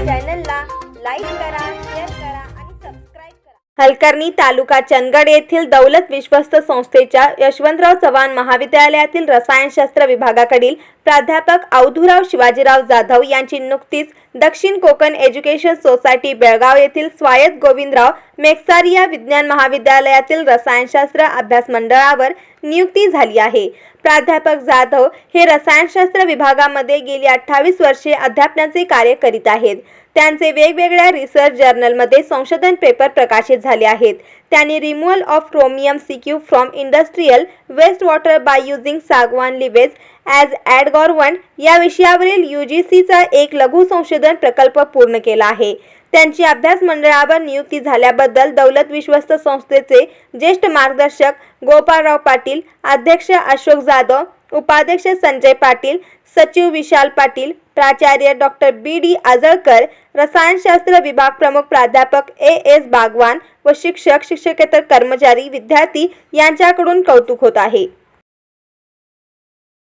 चॅनलला लाईक करा शेअर करा आणि सबस्क्राईब करा. हलकर्णी तालुका चंदगड येथील दौलत विश्वस्त संस्थेच्या यशवंतराव चव्हाण महाविद्यालयातील रसायनशास्त्र विभागाकडील प्राध्यापक अवधूराव शिवाजीराव जाधव यांची नुकतीच दक्षिण कोकण एज्युकेशन सोसायटी बेळगाव येथील स्वायत्त गोविंदराव मेक्सारिया विज्ञान महाविद्यालयातील रसायनशास्त्र अभ्यास मंडळावर नियुक्ती झाली आहे. प्राध्यापक जाधव हे रसायनशास्त्र विभागामध्ये गेली अठ्ठावीस वर्षे अध्यापनाचे कार्य करीत आहेत. त्यांचे वेगवेगळ्या रिसर्च जर्नलमध्ये संशोधन पेपर प्रकाशित झाले आहेत. त्यांनी removal of chromium six from industrial waste water by using sagwan leaves as ॲडगॉरवन या विषयावरील यू जी सीचा एक लघु संशोधन प्रकल्प पूर्ण केला आहे. त्यांची अभ्यास मंडळावर नियुक्ती झाल्याबद्दल दौलत विश्वस्त संस्थेचे ज्येष्ठ मार्गदर्शक गोपाळराव पाटील अध्यक्ष अशोक जाधव उपाध्यक्ष संजय पाटील सचिव विशाल पाटील प्राचार्य डॉक्टर बी डी आजळकर रसायनशास्त्र विभाग प्रमुख प्राध्यापक ए एस बागवान व शिक्षक शिक्षकेतर कर्मचारी विद्यार्थी यांच्याकडून कौतुक होत आहे.